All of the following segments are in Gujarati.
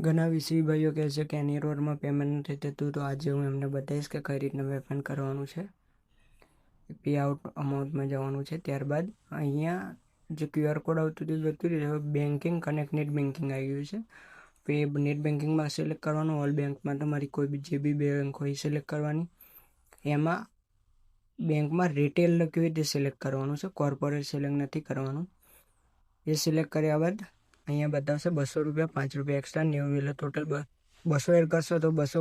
ઘણા વીસી ભાઈઓ કહે છે કે એની રોડમાં પેમેન્ટ નથી થતું, તો આજે હું એમને બતાવીશ કે કઈ રીતના પેમેન્ટ કરવાનું છે. પે આઉટ અમાઉન્ટમાં જવાનું છે. ત્યારબાદ અહીંયા જે ક્યુઆર કોડ આવતું હતું, જતું રહ્યું બેન્કિંગ કનેક્ટ નેટ બેન્કિંગ આવી ગયું છે. પે નેટ બેન્કિંગમાં સિલેક્ટ કરવાનું ઓલ બેંકમાં તમારી કોઈ બી જે બી બેંક હોય સિલેક્ટ કરવાની. એમાં બેંકમાં રિટેલ લખ્યું હોય તે સિલેક્ટ કરવાનું છે? કોર્પોરેટ સિલેક્ટ નથી કરવાનું. એ સિલેક્ટ કર્યા બાદ અહીંયા બતાવશે બસો રૂપિયા, પાંચ રૂપિયા એક્સ્ટ્રા નેવું એટલે ટોટલ બસો એડ કરશો તો બસો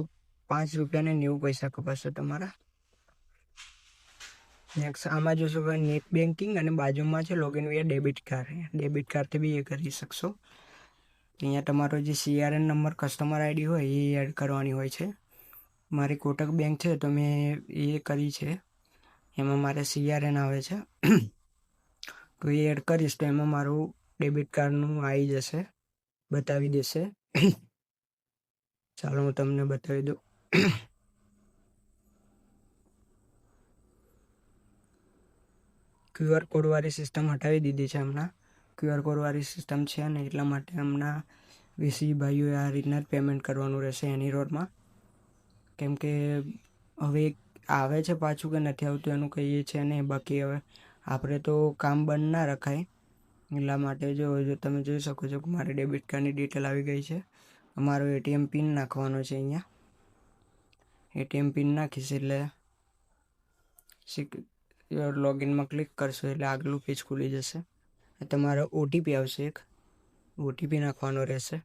પાંચ રૂપિયાને નેવું પૈસા કપાશે તમારા. નેક્સ્ટ આમાં જોશો કે નેટ બેન્કિંગ અને બાજુમાં છે login via debit card debit કાર્ડથી બી એ કરી શકશો. અહીંયા તમારો જે સીઆરએન નંબર કસ્ટમર આઈડી હોય, એ એડ કરવાની હોય છે. મારી કોટક બેંક છે, તો મેં એ કરી છે. એમાં મારે સીઆરએન આવે છે. તો એ એડ કરીશ, તો એમાં મારું ડેબિટ કાર્ડનું આવી જશે, બતાવી દેશે. ચાલો હું તમને બતાવી દઉં. ક્યુઆર કોડવાળી સિસ્ટમ હટાવી દીધી છે હમણાં. ક્યુઆર કોડવાળી સિસ્ટમ છે ને એટલા માટે હમણાં વીસી ભાઈઓએ આ રીતના જ પેમેન્ટ કરવાનું રહેશે એની રોડમાં. કેમ કે હવે આવે છે પાછું કે નથી આવતું એનું કહીએ છે ને બાકી હવે આપણે તો કામ બંધ ના રખાય. એટલા માટે જો તમે જોઈ શકો છો કે મારી ડેબિટ કાર્ડની ડિટેલ આવી ગઈ છે. અમારો એટીએમ પિન નાખવાનો છે અહીંયા. એટીએમ પિન નાખીશ એટલે લોગિનમાં ક્લિક કરશો એટલે આગલું પેજ ખુલી જશે. તમારો ઓટીપી આવશે એક. ઓટીપી નાખવાનો રહેશે.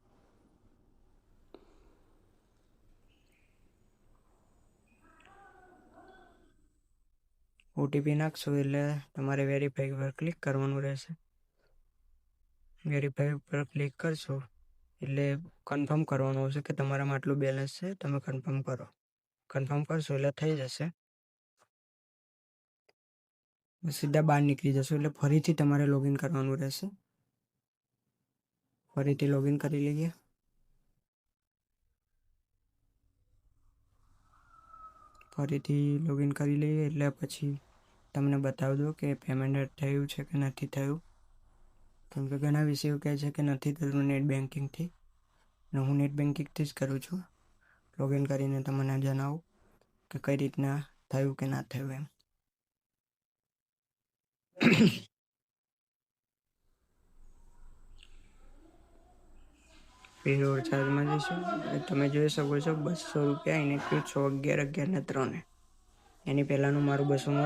ઓટીપી નાખશો એટલે તમારે વેરીફાઈ પર ક્લિક કરવાનું રહેશે. વેરીફાઈ પર ક્લિક કરશો, એટલે કન્ફર્મ કરવાનું આવશે કે તમારામાં આટલું બેલેન્સ છે, તમે કન્ફર્મ કરો. કન્ફર્મ કરશો એટલે થઈ જશે. સીધા બહાર નીકળી જશો એટલે ફરીથી તમારે લોગિન કરવાનું રહેશે. ફરીથી લોગિન કરી લઈએ. ફરીથી લોગિન કરી લઈએ એટલે પછી તમને બતાવી દો કે પેમેન્ટ થયું છે કે નથી થયું. કેમ કે ઘણા વિષયો કહે છે કે નથી થતું નેટ બેન્કિંગથી અને હું નેટ બેન્કિંગથી જ કરું છું. લોગિન કરીને તમને જણાવું કે કઈ રીતના થયું કે ના થયું એમ. પેરોડ ચાર્જમાં જઈશું. તમે જોઈ શકો છો બસો રૂપિયા એને છ અગિયાર અગિયાર ને ત્રણે. એની પહેલાંનું મારું બસોનું